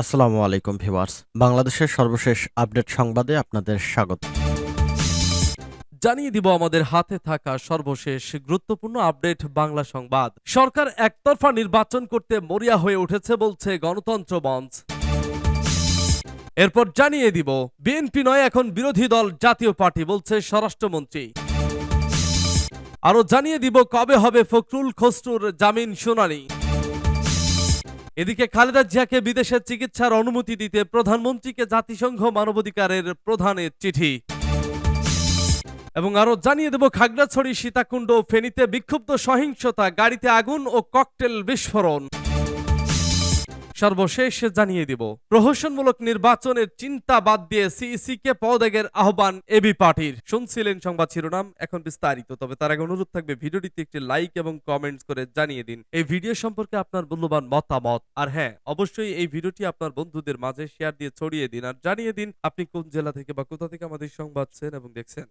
আসসালামু আলাইকুম ভিউয়ার্স। বাংলাদেশের সর্বশেষ আপডেট সংবাদে আপনাদের স্বাগত। জানিয়ে দিব আমাদের হাতে থাকা সর্বশেষ গুরুত্বপূর্ণ আপডেট বাংলা সংবাদ। সরকার একতরফা নির্বাচন করতে মরিয়া হয়ে উঠেছে বলছে গণতন্ত্র মঞ্চ। এরপর জানিয়ে দিব, বিএনপি নয় এখন বিরোধী দল জাতীয় পার্টি বলছে স্বরাষ্ট্রমন্ত্রী। আরও জানিয়ে দিব কবে হবে ফখরুল খসরুর জামিন শুনানি। এদিকে খালেদা জিয়াকে বিদেশে চিকিৎসার অনুমতি দিতে প্রধানমন্ত্রীকে জাতিসংঘ মানবাধিকারের প্রধানের চিঠি। এবং আরও জানিয়ে দেব, খাগড়াছড়ি, সীতাকুণ্ড ফেনীতে বিক্ষুব্ধ সহিংসতা, গাড়িতে আগুন ও ককটেল বিস্ফোরণ। সর্বশেষ জানিয়ে দিব। প্রহসনমূলক নির্বাচনের চিন্তা বাদ দিয়ে সিইসি কে পদত্যাগের আহ্বান এবি পার্টির। শুনছিলেন সংবাদ শিরোনাম, এখন বিস্তারিত। তবে তার আগে অনুরোধ থাকবে ভিডিওটিতে একটি লাইক এবং কমেন্টস করে জানিয়ে দিন। এই ভিডিও সম্পর্কে আপনার মূল্যবান মতামত। আর হ্যাঁ অবশ্যই এই ভিডিওটি আপনার বন্ধুদের মাঝে শেয়ার দিয়ে ছড়িয়ে দিন। আর জানিয়ে দিন, আপনি কোন জেলা থেকে বা কোথা থেকে আমাদের সংবাদছেন এবং দেখছেন।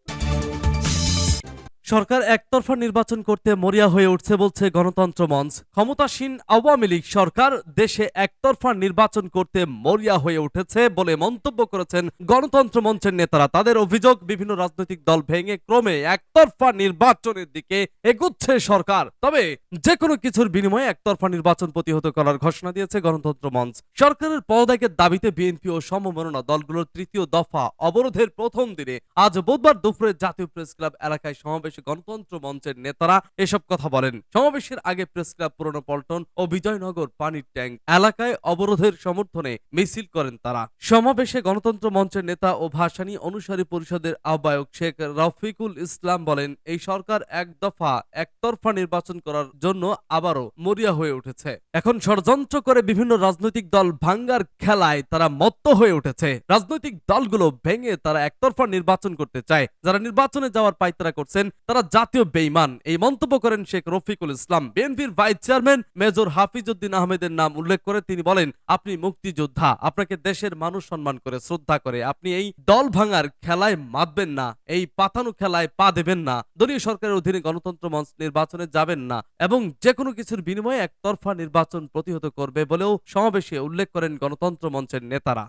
সরকার একতরফা নির্বাচন করতে মরিয়া হয়ে উঠছে বলছে গণতন্ত্র মঞ্চ। ক্ষমতাসীন আওয়ামী লীগ সরকার দেশে একতরফা নির্বাচন করতে মরিয়া হয়ে উঠেছে বলে মন্তব্য করেছেন গণতন্ত্র মঞ্চের নেতারা। তাদের অভিযোগ, বিভিন্ন রাজনৈতিক দল ভেঙে ক্রমে একতরফা নির্বাচনের দিকে এগুচ্ছে সরকার। তবে যে কোনো কিছুর বিনিময়ে একতরফা নির্বাচন প্রতিহত করার ঘোষণা দিয়েছে গণতন্ত্র মঞ্চ। সরকারের পদত্যাগের দাবিতে বিএনপি ও সমমননা দলগুলোর তৃতীয় দফা অবরোধের প্রথম দিনে আজ বুধবার দুপুরে জাতীয় প্রেস ক্লাব এলাকায় সমাবেশে গণতন্ত্র মঞ্চের নেতারা এসব কথা বলেন। সমাবেশের আগে প্রেস ক্লাব পুরনো পল্টন ও বিজয়নগর পানির ট্যাঙ্ক এলাকায় অবরোধের সমর্থনে মিছিল করেন তারা। সমাবেশে গণতন্ত্র মঞ্চের নেতা ও ভাসানী অনুসারী পরিষদের আহ্বায়ক শেখ রফিকুল ইসলাম বলেন, এই সরকার এক দফা একতরফা নির্বাচন করার জন্য আবারও মরিয়া হয়ে উঠেছে। এখন ষড়যন্ত্র করে বিভিন্ন রাজনৈতিক দল ভাঙ্গার খেলায় তারা মত্ত হয়ে উঠেছে। রাজনৈতিক দলগুলো ভেঙে তারা একতরফা নির্বাচন করতে চায়। যারা নির্বাচনে যাওয়ার পাইতারা করছেন তারা জাতীয় বেইমান এই মন্তব্য করেন শেখ রফিকুল ইসলাম। বিএনপির ভাইস চেয়ারম্যান মেজর হাফিজউদ্দিন আহমেদের নাম উল্লেখ করে তিনি বলেন, আপনি মুক্তিযোদ্ধা, আপনাকে দেশের মানুষ সম্মান করে, শ্রদ্ধা করে। আপনি এই দল ভাঙার খেলায় মাতবেন না, এই পাতানো খেলায় পা দেবেন না, দলীয় সরকারের অধীনে গণতন্ত্র মঞ্চ নির্বাচনে যাবেন না এবং যে কোনো কিছুর বিনিময়ে একতরফা নির্বাচন প্রতিহত করবে বলেও সমাবেশে উল্লেখ করেন গণতন্ত্র মঞ্চের নেতারা।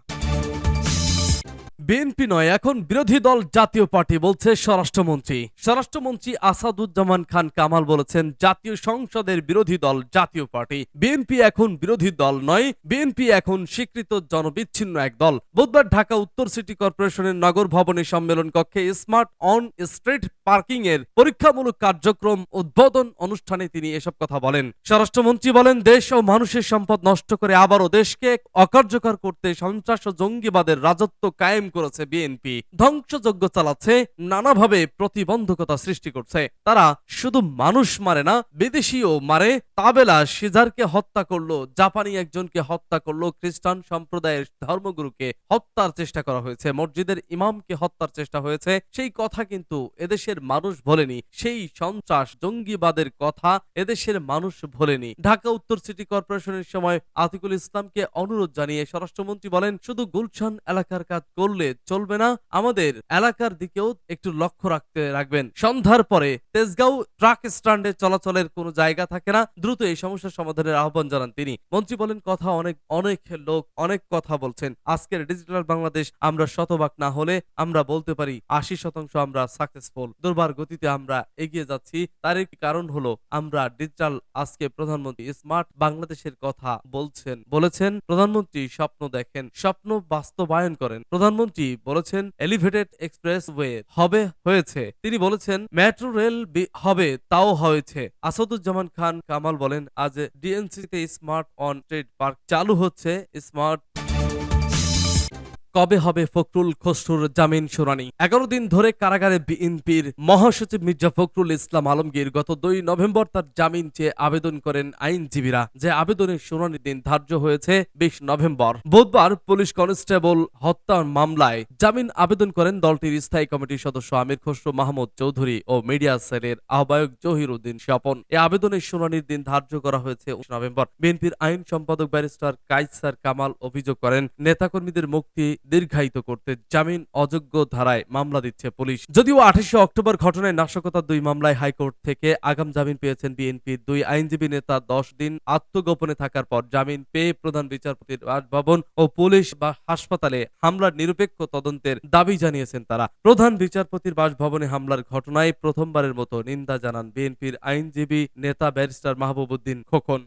বিএনপি নয়, এখন বিরোধী দল জাতীয় পার্টি বলছে স্বরাষ্ট্রমন্ত্রী। স্বরাষ্ট্রমন্ত্রী আসাদুজ্জামান খান কামাল বলেছেন, জাতীয় সংসদের বিরোধী দল জাতীয় পার্টি। বিএনপি এখন বিরোধী দল নয়, বিএনপি এখন স্বীকৃত জনবিচ্ছিন্ন এক দল। বুধবার ঢাকা উত্তর সিটি কর্পোরেশনের নগর ভবনে সম্মেলন কক্ষে স্মার্ট অন স্ট্রিট পার্কিং এর পরীক্ষামূলক কার্যক্রম উদ্বোধন অনুষ্ঠানে তিনি এসব কথা বলেন। স্বরাষ্ট্রমন্ত্রী বলেন, দেশ ও মানুষের সম্পদ নষ্ট করে আবারও দেশকে অকার্যকর করতে সন্ত্রাস ও জঙ্গিবাদের রাজত্ব কায়েম করেছে বিএনপি। ধ্বংসযজ্ঞ চালাচ্ছে, নানাভাবে প্রতিবন্ধকতা সৃষ্টি করছে। তারা শুধু মানুষ মারে না, বিদেশিও মারে। তাবেলা সিজারকে হত্যা করল, জাপানি একজনকে হত্যা করল, খ্রিস্টান সম্প্রদায়ের ধর্মগুরুকে হত্যার চেষ্টা করা হয়েছে, মসজিদের ইমামকে হত্যার চেষ্টা হয়েছে। সেই কথা কিন্তু এদেশের মানুষ ভোলেনি, সেই সন্ত্রাস, জঙ্গিবাদের কথা এদেশের মানুষ ভোলেনি। ঢাকা উত্তর সিটি কর্পোরেশনের সময় আতিকুল ইসলামকে অনুরোধ জানিয়ে স্বরাষ্ট্রমন্ত্রী বলেন, শুধু গুলশান এলাকার কাজ করলে চলবে না, আমাদের এলাকার দিকেও একটু লক্ষ্য রাখতে রাখবেন। সন্ধ্যার পরে তেজগাঁও ট্রাক স্ট্যান্ডে চলাচলের কোনো জায়গা থাকে না। দ্রুত এই সমস্যার সমাধানের আহ্বান জানান তিনি। মন্ত্রী বলেন, কথা অনেক অনেক লোক অনেক কথা বলছেন। আজকের ডিজিটাল বাংলাদেশ আমরা শতভাগ না হলে আমরা বলতে পারি, আশি শতাংশ আমরা সাকসেসফুল দুর্বার গতিতে আমরা এগিয়ে যাচ্ছি। তার একটি কারণ হলো, আমরা ডিজিটাল, আজকে প্রধানমন্ত্রী স্মার্ট বাংলাদেশের কথা বলছেন। বলেছেন, প্রধানমন্ত্রী স্বপ্ন দেখেন, স্বপ্ন বাস্তবায়ন করেন। প্রধানমন্ত্রী বলেছেন এলিভেটেড এক্সপ্রেস ওয়ে হবে, হয়েছে। তিনি বলেছেন, মেট্রো রেল হবে, তাও হয়েছে। আসাদুজ্জামান খান কামাল বলেন, আজ ডিএনসিতে স্মার্ট অন ট্রেড পার্ক চালু হচ্ছে। স্মার্ট কবে হবে ফখরুল খসরুর জামিন শুনানি? এগারো দিন ধরে কারাগারে বিএনপির মহাসচিব মির্জা ফখরুল ইসলাম আলমগীর গত দুই নভেম্বর তার জামিন চেয়ে আবেদন করেন আইনজীবীরা। যে আবেদনের শুনানির দিন ধার্য হয়েছে বিশ নভেম্বর। বুধবার পুলিশ কনস্টেবল হত্যা মামলায় জামিন আবেদন করেন দলটির স্থায়ী কমিটির সদস্য আমির খসরু মাহমুদ চৌধুরী ও মিডিয়া সেলের আহ্বায়ক জহির উদ্দিন স্বপন। এ আবেদনের শুনানির দিন ধার্য করা হয়েছে নভেম্বর। বিএনপির আইন সম্পাদক ব্যারিস্টার কাইসার কামাল অভিযোগ করেন, নেতাকর্মীদের মুক্তি দীর্ঘায়িত করতে জামিন অযোগ্য ধারায় মামলা দিচ্ছে পুলিশ। যদিও আঠাশে অক্টোবর ঘটনায় নাশকতার দুই মামলায় হাইকোর্ট থেকে আগাম জামিন পেয়েছেন বিএনপির দুই আইনজীবী নেতা। দশ দিন আত্মগোপনে থাকার পর জামিন পেয়ে প্রধান বিচারপতির বাসভবন ও পুলিশ বা হাসপাতালে হামলার নিরপেক্ষ তদন্তের দাবি জানিয়েছেন তারা। প্রধান বিচারপতির বাসভবনে হামলার ঘটনায় প্রথমবারের মতো নিন্দা জানান বিএনপির আইনজীবী নেতা ব্যারিস্টার মাহবুবুদ্দিন খোকন।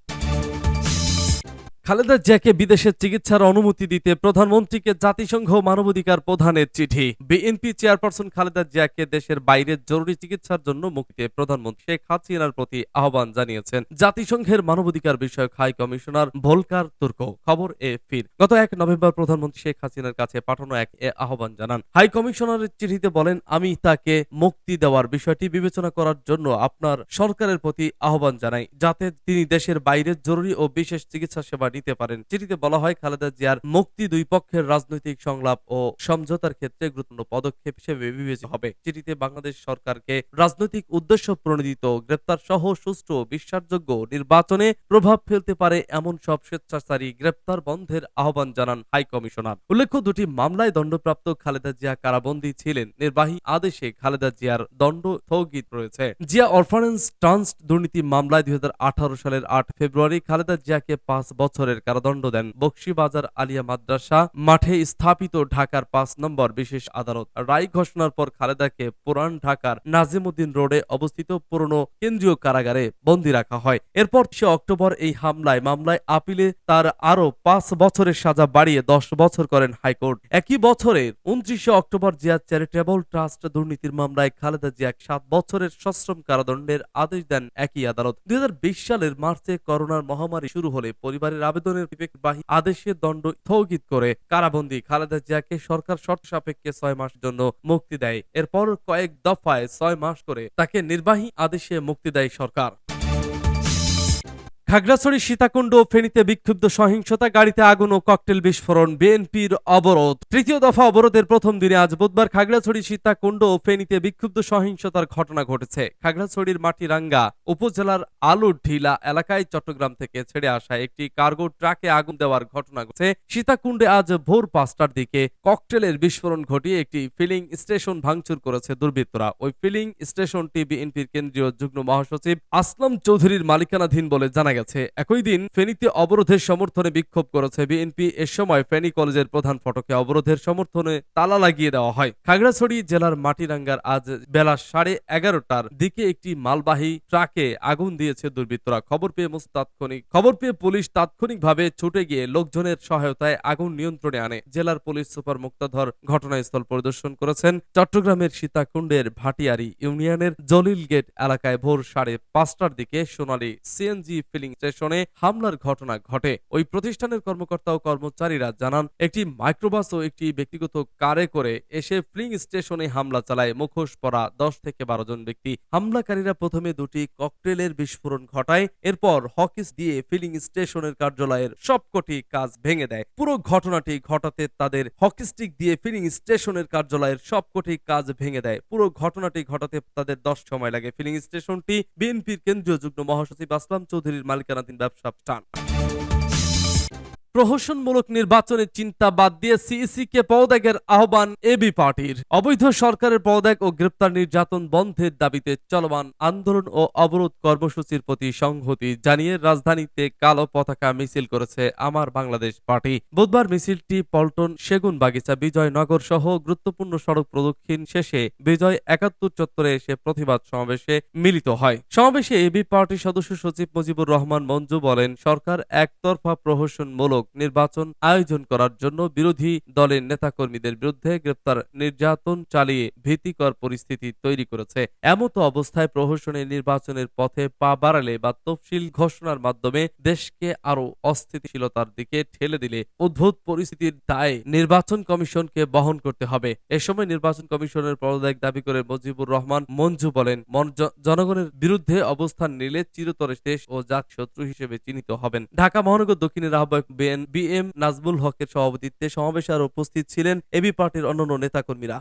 খালেদা জিয়াকে বিদেশে চিকিৎসার অনুমতি দিতে প্রধানমন্ত্রীকে জাতিসংঘ মানবাধিকার প্রধানের চিঠি। বিএনপি চেয়ারপারসন খালেদা জিয়াকে দেশের বাইরে জরুরি চিকিৎসার জন্য মুক্তিতে প্রধানমন্ত্রী শেখ হাসিনার প্রতি আহ্বান জানিয়েছেন। জাতিসংঘের মানবাধিকার বিষয়ক হাই কমিশনার ভোলকার তুর্ক, খবর এ ফির। গত এক নভেম্বর প্রধানমন্ত্রী শেখ হাসিনার কাছে পাঠানো এক এ আহ্বান জানান। হাই কমিশনারের চিঠিতে বলেন, আমি তাকে মুক্তি দেওয়ার বিষয়টি বিবেচনা করার জন্য আপনার সরকারের প্রতি আহ্বান জানাই, যাতে তিনি দেশের বাইরে জরুরি ও বিশেষ চিকিৎসা সেবা নিতে পারেন। চিঠিতে বলা হয়, খালেদা জিয়ার মুক্তি দুই পক্ষের রাজনৈতিক সংলাপ ও সমঝোতার ক্ষেত্রে গুরুত্বপূর্ণ পদক্ষেপ হিসেবে বিবেচিত হবে। চিঠিতে বাংলাদেশ সরকারকে রাজনৈতিক উদ্দেশ্য প্রণোদিত, গ্রেপ্তার সহ সুষ্ঠু বিশ্বাসযোগ্য নির্বাচনে প্রভাব ফেলতে পারে এমন সব স্বেচ্ছাচারী গ্রেপ্তার বন্ধের আহ্বান জানান হাই কমিশনার। উল্লেখ্য, দুটি মামলায় দণ্ডপ্রাপ্ত খালেদা জিয়া কারাবন্দী ছিলেন। নির্বাহী আদেশে খালেদা জিয়ার দণ্ড স্থগিত রয়েছে। জিয়া অরফানেন্স ট্রান্সট দুর্নীতি মামলায় দুই হাজার আঠারো সালের আট ফেব্রুয়ারি খালেদা জিয়াকে পাঁচ বছরের কারাদণ্ড দেন বক্সিবাজার আলিয়া মাদ্রাসা, মাঠে স্থাপিত ঢাকার পাঁচ নম্বর বিশেষ আদালত। রায় ঘোষণার পর খালেদাকে পুরান ঢাকার নাজিমুদ্দিন রোডে অবস্থিত পুরনো কেন্দ্রীয় কারাগারে বন্দী রাখা হয়। এরপর সে অক্টোবর এই হামলায়, মামলায় আপিলে তার আরও পাঁচ বছরের সাজা বাড়িয়ে দশ বছর করেন হাইকোর্ট। একই বছরের উনত্রিশে অক্টোবর জিয়া চ্যারিটেবল ট্রাস্ট দুর্নীতির মামলায় খালেদা জিয়া সাত বছরের সশ্রম কারাদণ্ডের আদেশ দেন একই আদালত। দুই হাজার বিশ সালের মার্চে করোনার মহামারী শুরু হলে পরিবারের আবেদনের বিবেকবাহী আদেশে দণ্ড স্থগিত করে কারাবন্দী খালেদা জিয়াকে সরকার শর্ত সাপেক্ষে ছয় মাস জন্য মুক্তি দেয়। এরপর কয়েক দফায় ছয় মাস করে তাকে নির্বাহী আদেশে মুক্তি দেয় সরকার। খাগড়াছড়ি সীতাকুণ্ড ও ফেনীতে বিক্ষুব্ধ সহিংসতা, গাড়িতে আগুন ও ককটেল বিস্ফোরণ, বিএনপির অবরোধ। তৃতীয় দফা অবরোধের প্রথম দিনে আজ বুধবার খাগড়াছড়ি সীতাকুণ্ড ও ফেনীতে বিক্ষুব্ধ সহিংসতার ঘটনা ঘটেছে। খাগড়াছড়ির মাটিরাঙ্গা উপজেলার আলুর ঢিলা এলাকায় চট্টগ্রাম থেকে ছেড়ে আসা একটি কার্গো ট্রাকে আগুন দেওয়ার ঘটনা ঘটেছে। সীতাকুণ্ডে আজ ভোর পাঁচটার দিকে ককটেলের বিস্ফোরণ ঘটিয়ে একটি ফিলিং স্টেশন ভাঙচুর করেছে দুর্বৃত্তরা। ওই ফিলিং স্টেশনটি বিএনপির কেন্দ্রীয় যুগ্ম মহাসচিব আসলাম চৌধুরীর মালিকানাধীন বলে জানা গেছে। একই দিন ফেনীতে অবরোধের সমর্থনে বিক্ষোভ করেছে বিএনপি। এ সময় ফেনী কলেজের প্রধান ফটকে অবরোধের সমর্থনে তালা লাগিয়ে দেওয়া হয়। খাগড়াছড়ি জেলার মাটিরাঙ্গার আজ বেলা সাড়ে এগারোটার দিকে একটি মালবাহী ট্রাকে আগুন দিয়েছে দুর্বৃত্তরা। খবর পেয়ে তাৎক্ষণিক খবর পেয়ে পুলিশ তাৎক্ষণিকভাবে ছুটে গিয়ে লোকজনের সহায়তায় আগুন নিয়ন্ত্রণে আনে। জেলার পুলিশ সুপার মুক্তাধর ঘটনাস্থল পরিদর্শন করেছেন। চট্টগ্রামের সীতাকুণ্ডের ভাটিয়ারি ইউনিয়নের জলিল গেট এলাকায় ভোর সাড়ে পাঁচটার দিকে সোনালী সিএনজি ফিলিং স্টেশনে হামলার ঘটনা ঘটে। ওই প্রতিষ্ঠানের কর্মকর্তা ও কর্মচারীরা জানান, একটি মাইক্রোবাস ও একটি ব্যক্তিগত কারে করে এসে ফিলিং স্টেশনে হামলা চালায়। মুখোশ পরা দশ থেকে বারো জন ব্যক্তি। হামলাকারীরা প্রথমে দুটি ককটেলের বিস্ফোরণ ঘটায়, এরপর হকিস দিয়ে ফিলিং স্টেশনের কার্যালয়ের সবকটি কাজ ভেঙে দেয়। পুরো ঘটনাটি ঘটাতে তাদের হকিস্টিক দিয়ে ফিলিং স্টেশনের কার্যালয়ের সবকটি কাজ ভেঙে দেয়। পুরো ঘটনাটি ঘটাতে তাদের দশ সময় লাগে। ফিলিং স্টেশনটি বিএনপির কেন্দ্রীয় যুগ্ম মহাসচিব আসলাম চৌধুরীর মালিকানাধীন ব্যবসা প্রতিষ্ঠান প্রহসনমূলক নির্বাচনের চিন্তা বাদ দিয়ে সিইসি কে পদত্যাগের আহ্বান এবি পার্টির। অবৈধ সরকারের পদত্যাগ ও গ্রেপ্তার নির্যাতন বন্ধের দাবিতে চলমান আন্দোলন ও অবরোধ কর্মসূচির প্রতি সংহতি জানিয়ে রাজধানীতে কালো পতাকা মিছিল করেছে আমার বাংলাদেশ পার্টি। বুধবার মিছিলটি পল্টন সেগুন বাগিচা বিজয়নগর সহ গুরুত্বপূর্ণ সড়ক প্রদক্ষিণ শেষে বিজয় একাত্তর চত্বরে এসে প্রতিবাদ সমাবেশে মিলিত হয়। সমাবেশে এবি পার্টির সদস্য সচিব মুজিবুর রহমান মঞ্জু বলেন, সরকার একতরফা প্রহসনমূলক নির্বাচন আয়োজন করার জন্য বিরোধী দলের নেতাকর্মীদের বিরুদ্ধে গ্রেপ্তার নির্যাতন চালিয়ে ভীতিকর পরিস্থিতি তৈরি করেছে। এমতো অবস্থায় প্রহসনের নির্বাচনের পথে পা বাড়ালে বা তফসিল ঘোষণার মাধ্যমে দেশকে আরও অস্থিতিশীলতার দিকে ঠেলে দিলে উদ্ভূত পরিস্থিতির দায় নির্বাচন কমিশনকে বহন করতে হবে। এ সময় নির্বাচন কমিশনের পদত্যাগ দাবি করে মুজিবুর রহমান মঞ্জু বলেন জনগণের বিরুদ্ধে অবস্থান নিলে চিরতরে দেশ ও জাত শত্রু হিসেবে চিহ্নিত হবেন। ঢাকা মহানগর দক্ষিণের আহ্বায়ক বি এম নাজমুল হকের সভাপতিত্বে সমাবেশে আরও উপস্থিত ছিলেন এবি পার্টির অন্যান্য নেতাকর্মীরা।